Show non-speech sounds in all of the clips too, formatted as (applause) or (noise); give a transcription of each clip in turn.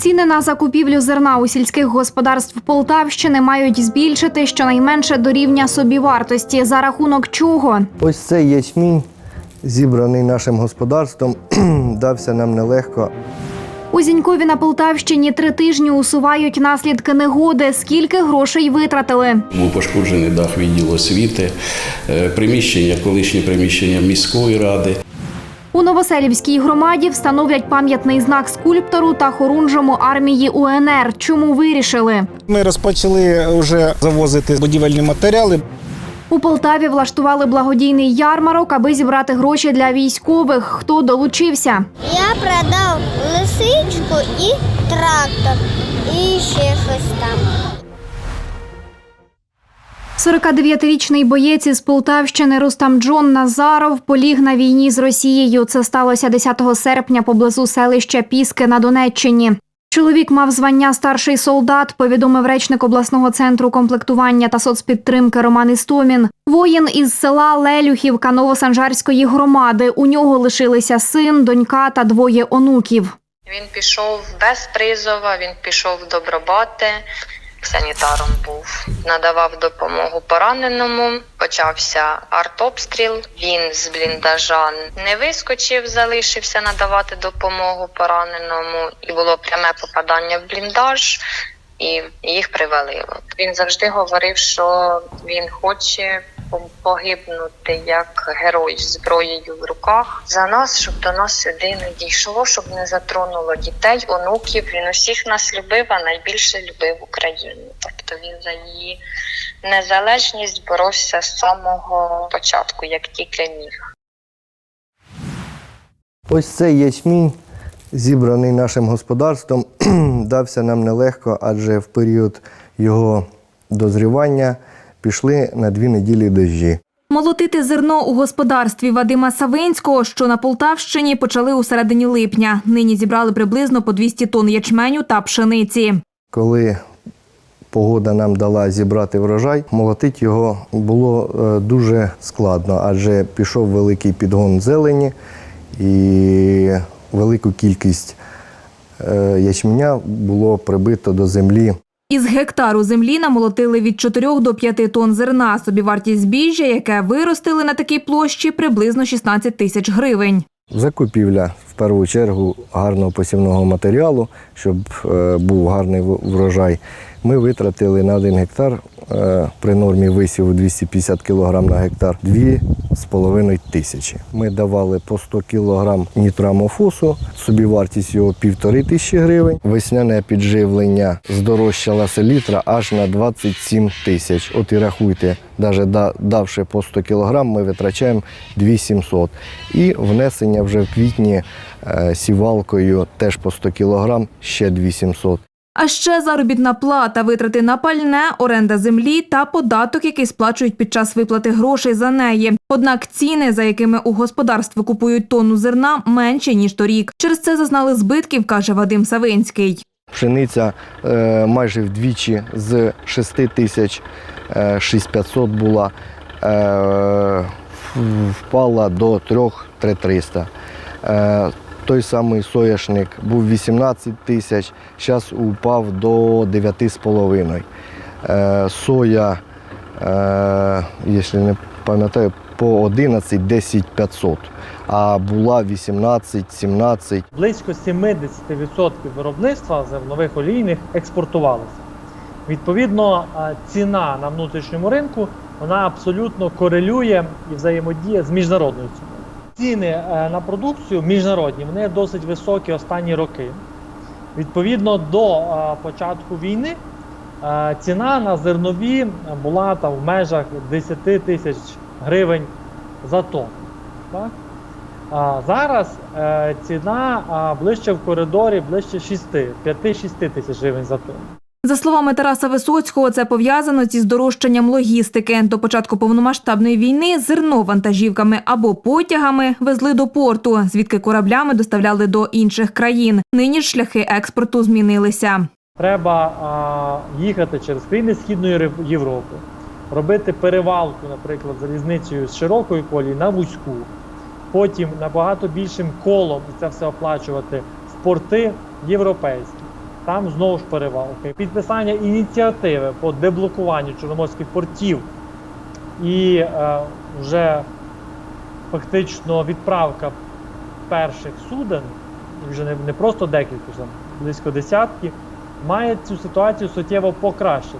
Ціни на закупівлю зерна у сільських господарств Полтавщини мають збільшити щонайменше до рівня собівартості. За рахунок чого? Ось цей ячмінь, зібраний нашим господарством, (clears throat) дався нам нелегко. У Зінькові на Полтавщині три тижні усувають наслідки негоди. Скільки грошей витратили? Був пошкоджений дах відділу освіти, е, приміщення, колишнє приміщення міської ради. У Новоселівській громаді встановлять пам'ятний знак скульптору та хорунжому армії УНР. Чому вирішили? Ми розпочали вже завозити будівельні матеріали. У Полтаві влаштували благодійний ярмарок, аби зібрати гроші для військових. Хто долучився? Я продав лисичку і трактор, і ще щось там. 49-річний боєць із Полтавщини Рустам Джон Назаров поліг на війні з Росією. Це сталося 10 серпня поблизу селища Піски на Донеччині. Чоловік мав звання старший солдат, повідомив речник обласного центру комплектування та соцпідтримки Роман Істомін. Воїн із села Лелюхівка Новосанжарської громади. У нього лишилися син, донька та двоє онуків. Він пішов без призова, він пішов добробати, санітаром був, надавав допомогу пораненому. Почався артобстріл. Він з бліндажа не вискочив, залишився надавати допомогу пораненому, і було пряме попадання в бліндаж. І їх привалило. Він завжди говорив, що він хоче погибнути як герой зброєю в руках за нас, щоб до нас сюди не дійшло, щоб не затронуло дітей, онуків. Він усіх нас любив, а найбільше любив Україну. Тобто він за її незалежність боровся з самого початку, як тільки міг. Ось цей ячмінь, зібраний нашим господарством, (clears throat) дався нам нелегко, адже в період його дозрівання пішли на дві неділі дощі. Молотити зерно у господарстві Вадима Савинського, що на Полтавщині, почали у середині липня. Нині зібрали приблизно по 200 тонн ячменю та пшениці. Коли погода нам дала зібрати врожай, молотити його було е, дуже складно, адже пішов великий підгон зелені і велику кількість е, ячменя було прибито до землі. Із гектару землі намолотили від 4 до 5 тонн зерна. Собівартість збіжжя, яке виростили на такій площі, приблизно 16 тисяч гривень. Закупівля першу чергу гарного посівного матеріалу, щоб е, був гарний врожай. Ми витратили на один гектар е, при нормі висіву 250 кг на гектар 2,5 тисячі. Ми давали по 100 кг нітрамофосу, собівартість його півтори тисячі гривень. Весняне підживлення здорожчала селітра аж на 27 тисяч. От і рахуйте, навіть давши по 100 кг, ми витрачаємо 2700. І внесення вже в квітні сівалкою теж по 100 кг, ще 2700. А ще заробітна плата, витрати на пальне, оренда землі та податок, який сплачують під час виплати грошей за неї. Однак ціни, за якими у господарстві купують тонну зерна, менші ніж торік. Через це зазнали збитків, каже Вадим Савинський. Пшениця е, майже вдвічі з 6 тисяч е, 6500 була, е, впала до 3 3300. Е, той самий соняшник був 18 тисяч, зараз упав до 9,5. Е, соя, е, якщо не пам'ятаю, по 11 10 500, а була 18 17 Близько 70% виробництва зернових олійних експортувалося. Відповідно, ціна на внутрішньому ринку вона абсолютно корелює і взаємодіє з міжнародною ціною. Ціни е, на продукцію міжнародні вони досить високі останні роки. Відповідно до е, початку війни е, ціна на зернові була там в межах 10 тисяч гривень за тонну. Так? А зараз ціна ближче в коридорі, ближче 6, 5-6 тисяч гривень за тонну. За словами Тараса Висоцького, це пов'язано зі здорожчанням логістики. До початку повномасштабної війни зерно вантажівками або потягами везли до порту, звідки кораблями доставляли до інших країн. Нині ж шляхи експорту змінилися. Треба а, їхати через країни Східної Європи, робити перевалку, наприклад, залізницею з широкої колії на вузьку, потім набагато більшим колом це все оплачувати в порти європейські. Там знову ж перевалки. Підписання ініціативи по деблокуванню чорноморських портів і е, вже фактично відправка перших суден, вже не, не просто декілька, там близько десятки, має цю ситуацію суттєво покращити.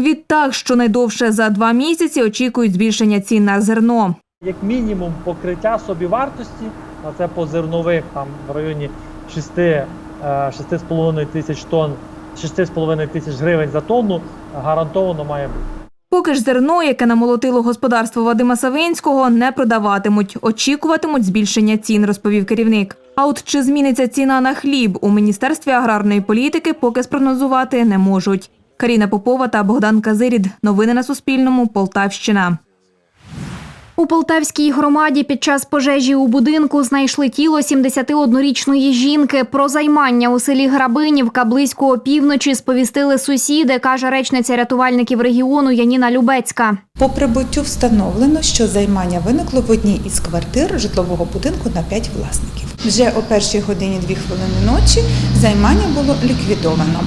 Відтак, щонайдовше за два місяці очікують збільшення цін на зерно. Як мінімум покриття собівартості, а це по зернових там в районі 6, е, 6,5 тисяч тонн, 6,5 тисяч гривень за тонну гарантовано має бути. Поки ж зерно, яке намолотило господарство Вадима Савинського, не продаватимуть. Очікуватимуть збільшення цін, розповів керівник. А от чи зміниться ціна на хліб у міністерстві аграрної політики, поки спрогнозувати не можуть. Каріна Попова та Богдан Казирід. Новини на Суспільному. Полтавщина. У Полтавській громаді під час пожежі у будинку знайшли тіло 71-річної жінки. Про займання у селі Грабинівка близько опівночі сповістили сусіди, каже речниця рятувальників регіону Яніна Любецька. По прибуттю встановлено, що займання виникло в одній із квартир житлового будинку на 5 власників. Вже о першій годині 2 хвилини ночі займання було ліквідовано.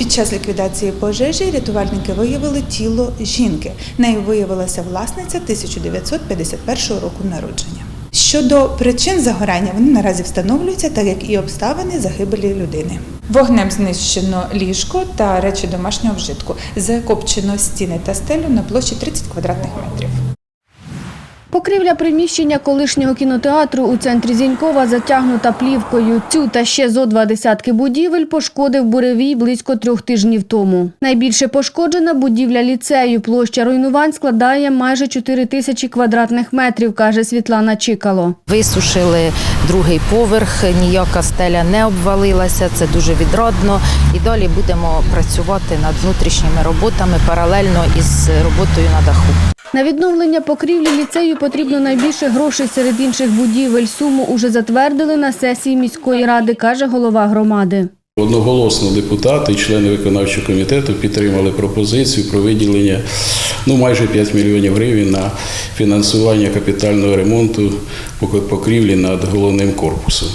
Під час ліквідації пожежі рятувальники виявили тіло жінки. Нею виявилася власниця 1951 року народження. Щодо причин загорання, вони наразі встановлюються, так як і обставини загибелі людини. Вогнем знищено ліжко та речі домашнього вжитку. Закопчено стіни та стелю на площі 30 квадратних метрів. Покрівля приміщення колишнього кінотеатру у центрі Зінькова затягнута плівкою. Цю та ще зо два десятки будівель пошкодив буревій близько трьох тижнів тому. Найбільше пошкоджена будівля ліцею. Площа руйнувань складає майже 4 тисячі квадратних метрів, каже Світлана Чикало. Висушили другий поверх, ніяка стеля не обвалилася, це дуже відрадно. І далі будемо працювати над внутрішніми роботами паралельно із роботою на даху. На відновлення покрівлі ліцею потрібно найбільше грошей серед інших будівель. Суму уже затвердили на сесії міської ради, каже голова громади. Одноголосно депутати і члени виконавчого комітету підтримали пропозицію про виділення ну, майже 5 мільйонів гривень на фінансування капітального ремонту покрівлі над головним корпусом.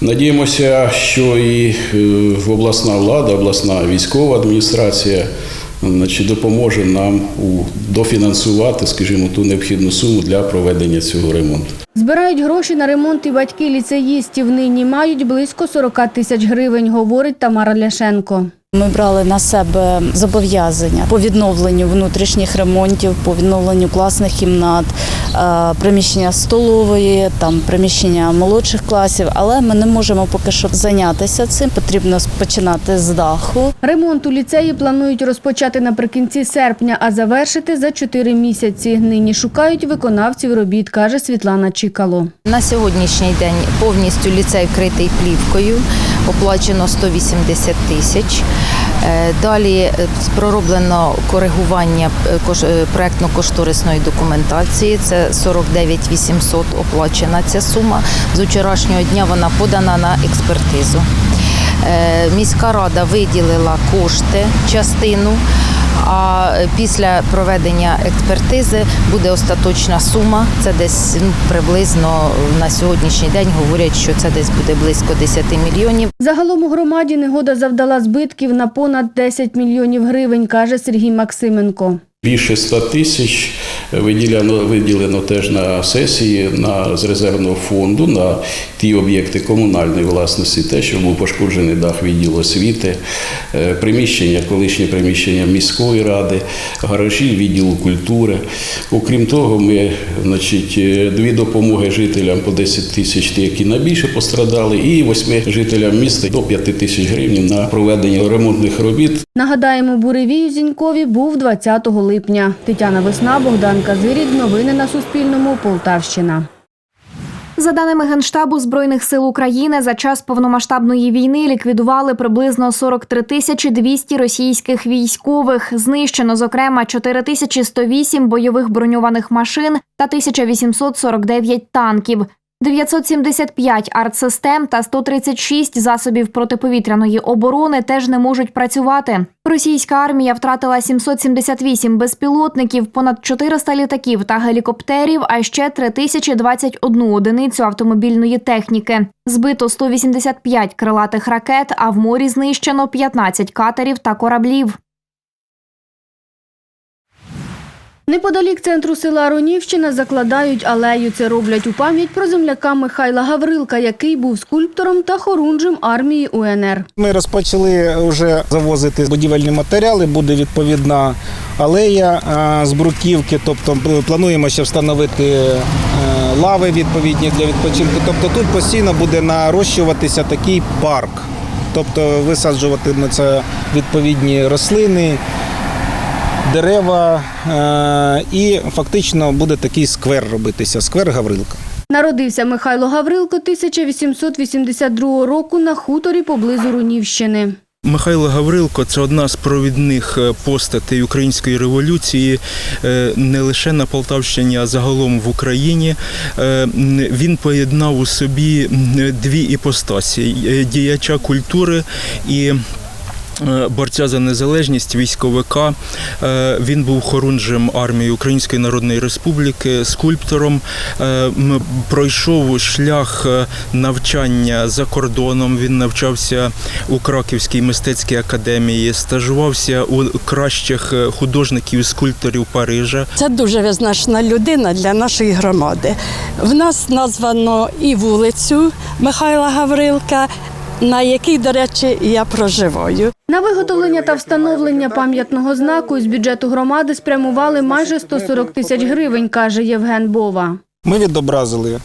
Надіємося, що і е, обласна влада, обласна військова адміністрація значить, допоможе нам у дофінансувати, скажімо, ту необхідну суму для проведення цього ремонту. Збирають гроші на ремонт і батьки ліцеїстів. Нині мають близько 40 тисяч гривень, говорить Тамара Ляшенко. Ми брали на себе зобов'язання по відновленню внутрішніх ремонтів, по відновленню класних кімнат, е, приміщення столової, там приміщення молодших класів. Але ми не можемо поки що зайнятися цим. Потрібно починати з даху. Ремонт у ліцеї планують розпочати наприкінці серпня, а завершити за 4 місяці. Нині шукають виконавців робіт, каже Світлана Чикало. На сьогоднішній день повністю ліцей вкритий плівкою, оплачено 180 тисяч. Е, Далі е, пророблено коригування е, кош- проектно-кошторисної документації. Це 49 800 оплачена ця сума. З вчорашнього дня вона подана на експертизу. Міська рада виділила кошти, частину. А після проведення експертизи буде остаточна сума. Це десь ну, приблизно на сьогоднішній день говорять, що це десь буде близько 10 мільйонів. Загалом у громаді негода завдала збитків на понад 10 мільйонів гривень, каже Сергій Максименко. Більше 100 тисяч виділено, виділено теж на сесії на, з резервного фонду на ті об'єкти комунальної власності, те, що був пошкоджений дах відділу освіти, е, приміщення, колишнє приміщення міської ради, гаражі відділу культури. Окрім того, ми значить, е, дві допомоги жителям по 10 тисяч, ті, які найбільше пострадали, і восьми жителям міста до 5 тисяч гривень на проведення ремонтних робіт Нагадаємо, буревій у Зінькові був 20 липня. Тетяна Весна, Богдан Казирік. Новини на Суспільному. Полтавщина. За даними Генштабу Збройних сил України, за час повномасштабної війни ліквідували приблизно 43 тисячі 200 російських військових. Знищено, зокрема, 4108 бойових броньованих машин та 1849 танків. 975 артсистем та 136 засобів протиповітряної оборони теж не можуть працювати. Російська армія втратила 778 безпілотників, понад 400 літаків та гелікоптерів, а ще 3021 одиницю автомобільної техніки. Збито 185 крилатих ракет, а в морі знищено 15 катерів та кораблів. Неподалік центру села Ронівщина закладають алею. Це роблять у пам'ять про земляка Михайла Гаврилка, який був скульптором та хорунжем армії УНР. Ми розпочали вже завозити будівельні матеріали. Буде відповідна алея е, з бруківки. Тобто плануємо ще встановити е, лави відповідні для відпочинку. Тобто тут постійно буде нарощуватися такий парк. Тобто висаджуватимуться відповідні рослини, дерева, е, і фактично буде такий сквер робитися, сквер Гаврилка. Народився Михайло Гаврилко 1882 року на хуторі поблизу Рунівщини. Михайло Гаврилко це одна з провідних е, постатей української революції е, не лише на Полтавщині, а загалом в Україні. Він поєднав у собі дві іпостасі діяча культури і. Е, Борця за незалежність військовика. Е, Він був хорунжем армії Української Народної Республіки, скульптором. Е, Пройшов шлях навчання за кордоном. Він навчався у Краківській мистецькій академії, стажувався у кращих художників скульпторів Парижа. Це дуже визначна людина для нашої громади. В нас названо і вулицю Михайла Гаврилка, на якій, до речі, я проживаю. На виготовлення та встановлення пам'ятного знаку з бюджету громади спрямували майже 140 тисяч гривень, каже Євген Бова. Ми відобразили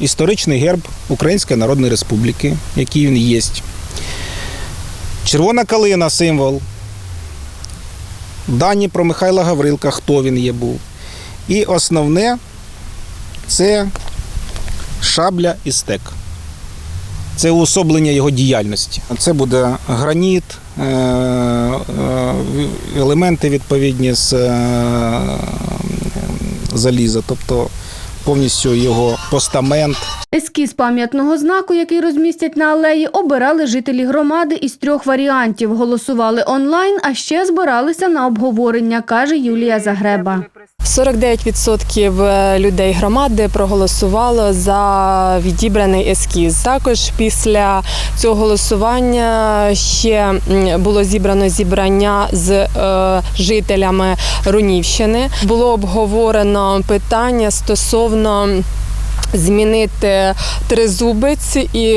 історичний герб Української Народної Республіки, який він є. Червона калина символ. Дані про Михайла Гаврилка, хто він є був. І основне це шабля і стек. Це уособлення його діяльності. Це буде граніт, е, е, елементи відповідні з е, заліза, тобто повністю його постамент. Ескіз пам'ятного знаку, який розмістять на алеї, обирали жителі громади із трьох варіантів. Голосували онлайн, а ще збиралися на обговорення, каже Юлія Загреба. 49% людей громади проголосувало за відібраний ескіз. Також після цього голосування ще було зібрано зібрання з е, жителями Рунівщини. Було обговорено питання стосовно. Змінити тризубець і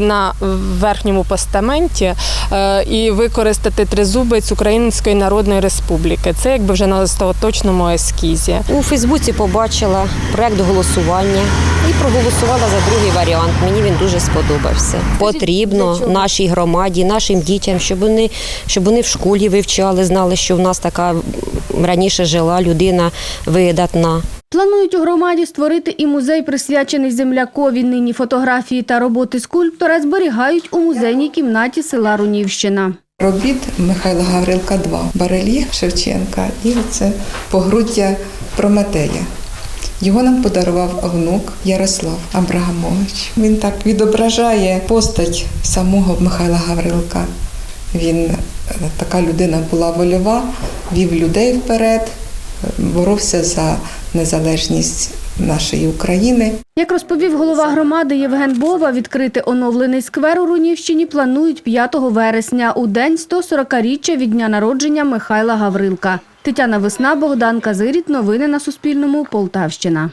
на верхньому постаменті е, і використати тризубець Української Народної Республіки. Це якби вже на остаточному ескізі. У Фейсбуці побачила проект голосування і проголосувала за другий варіант. Мені він дуже сподобався. Потрібно нашій громаді, нашим дітям, щоб вони, щоб вони в школі вивчали, знали, що в нас така раніше жила людина видатна. Планують у громаді створити і музей, присвячений землякові. Нині фотографії та роботи скульптора зберігають у музейній кімнаті села Рунівщина. Робіт Михайла Гаврилка 2, барельєф Шевченка і це погруддя Прометея. Його нам подарував внук Ярослав Абрагамович. Він так відображає постать самого Михайла Гаврилка. Він е, така людина була вольова, вів людей вперед, е, боровся за незалежність нашої України. Як розповів голова громади Євген Бова, відкрити оновлений сквер у Рунівщині планують 5 вересня, у день 140-річчя від дня народження Михайла Гаврилка. Тетяна Весна, Богдан Казиріт. Новини на Суспільному. Полтавщина.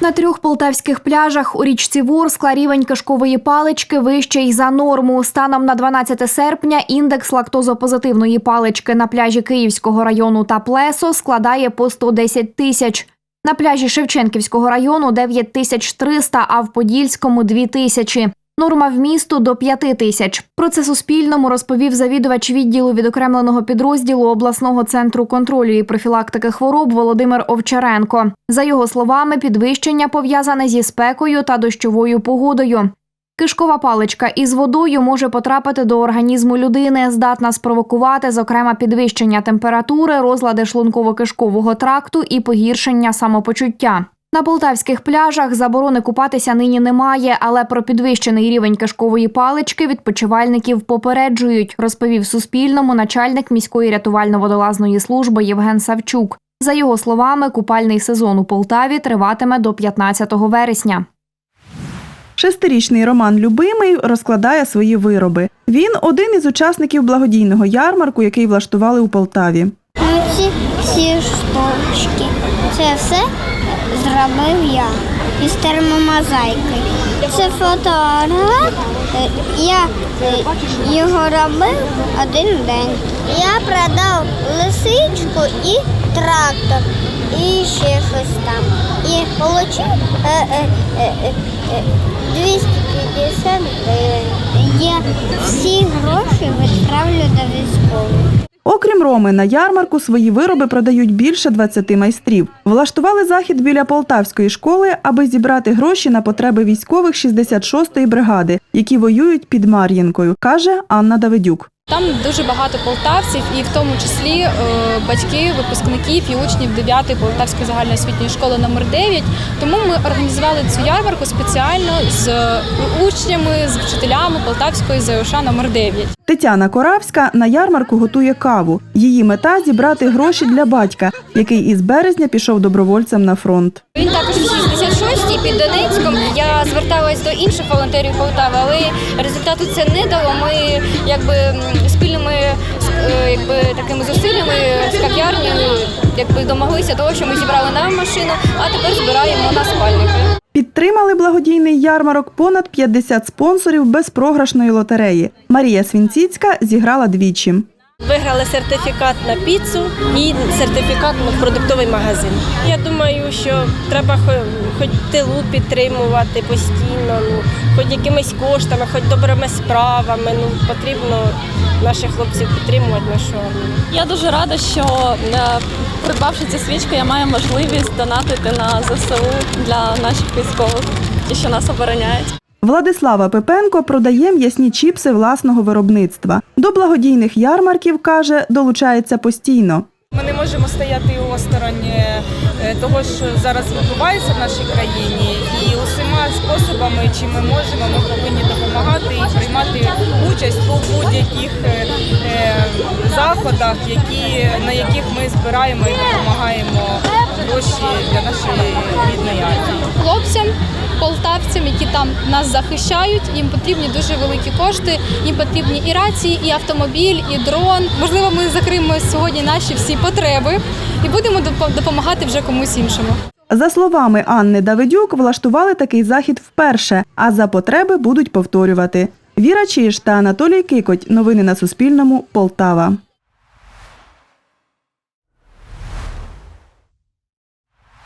На трьох полтавських пляжах у річці Ворскла рівень кишкової палички вищий за норму. Станом на 12 серпня індекс лактозопозитивної палички на пляжі Київського району та Плесо складає по 110 тисяч. На пляжі Шевченківського району 9 тисяч 300, а в Подільському – 2 тисячі. Норма вмісту до 5 тисяч. Про це Суспільному розповів завідувач відділу відокремленого підрозділу обласного центру контролю і профілактики хвороб Володимир Овчаренко. За його словами, підвищення пов'язане зі спекою та дощовою погодою. Кишкова паличка із водою може потрапити до організму людини, здатна спровокувати, зокрема, підвищення температури, розлади шлунково-кишкового тракту і погіршення самопочуття. На полтавських пляжах заборони купатися нині немає, але про підвищений рівень кишкової палички відпочивальників попереджують, розповів Суспільному начальник міської рятувально-водолазної служби Євген Савчук. За його словами, купальний сезон у Полтаві триватиме до 15 вересня. Шестирічний Роман Любимий розкладає свої вироби. Він один із учасників благодійного ярмарку, який влаштували у Полтаві. Оці всі штучки. Це все зробив я із термомозаїки. Це фотоапарат. Е, Я його робив один день. Я продав лисичку і трактор, і ще щось там. І отримав е, е, е, е, 250 гривень. Я всі гроші відправлю до військових. Окрім Роми, на ярмарку свої вироби продають більше 20 майстрів. Влаштували захід біля полтавської школи, аби зібрати гроші на потреби військових 66-ї бригади, які воюють під Мар'їнкою, каже Анна Давидюк. Там дуже багато полтавців, і в тому числі е, батьки, випускників і учнів 9-ї Полтавської загальноосвітньої школи номер 9 Тому ми організували цю ярмарку спеціально з учнями, з вчителями Полтавської ЗОШ номер 9 Тетяна Коравська на ярмарку готує каву. Її мета зібрати гроші для батька, який із березня пішов добровольцем на фронт. Він також 66-й під Донецьком. Я зверталась до інших волонтерів Полтави, але результату це не дало. Ми якби спільними е, якби такими зусиллями з кав'ярнею якби домоглися того, що ми зібрали нам машину, а тепер збираємо на спальники. Підтримали благодійний ярмарок понад 50 спонсорів безпрограшної лотереї. Марія Свінціцька зіграла двічі. Виграли сертифікат на піцу і сертифікат на продуктовий магазин. Я думаю, що треба хоч тилу підтримувати постійно, ну хоч якимись коштами, хоч добрими справами. Ну потрібно наших хлопців підтримувати нашу армію. Я дуже рада, що е, придбавши цю свічку, я маю можливість донатити на ЗСУ для наших військових, ті, що нас обороняють. Владислава Пепенко продає м'ясні чіпси власного виробництва. До благодійних ярмарків каже, долучається постійно. Ми не можемо стояти осторонь е, того, що зараз відбувається в нашій країні, і усіма способами, чим ми можемо, ми повинні допомагати і приймати участь у будь-яких е, е, заходах, які, на яких ми збираємо і допомагаємо гроші для нашої рідної армії. Хлопцям, полтавцям, які там нас захищають, їм потрібні дуже великі кошти. Їм потрібні і рації, і автомобіль, і дрон. Можливо, ми закриємо сьогодні наші всі потреби і будемо допомагати вже комусь іншому. За словами Анни Давидюк, влаштували такий захід вперше, а за потреби будуть повторювати. Віра Чиж та Анатолій Кикоть. Новини на Суспільному. Полтава.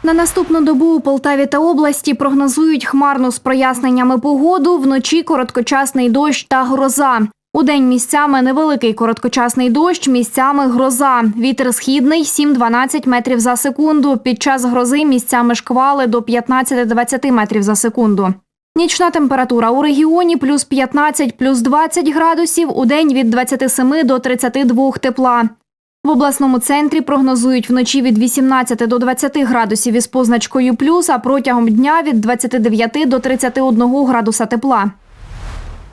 На наступну добу у Полтаві та області прогнозують хмарну з проясненнями погоду, вночі короткочасний дощ та гроза. У день місцями невеликий короткочасний дощ, місцями гроза. Вітер східний 7-12 метрів за секунду. Під час грози місцями шквали до 15-20 метрів за секунду. Нічна температура у регіоні плюс 15, плюс 20 градусів, у день від 27 до 32 тепла. В обласному центрі прогнозують вночі від 18 до 20 градусів із позначкою плюс, а протягом дня від 29 до 31 градуса тепла.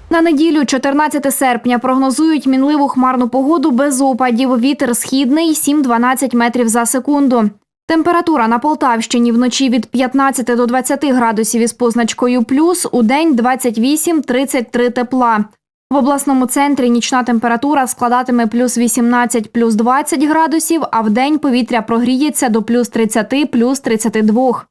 На неділю, 14 серпня, прогнозують мінливу хмарну погоду без опадів. Вітер східний 7-12 метрів за секунду. Температура на Полтавщині вночі від 15 до 20 градусів із позначкою плюс, у день 28-33 тепла. В обласному центрі нічна температура складатиме плюс 18, плюс 20 градусів, а в день повітря прогріється до плюс 30, плюс 32.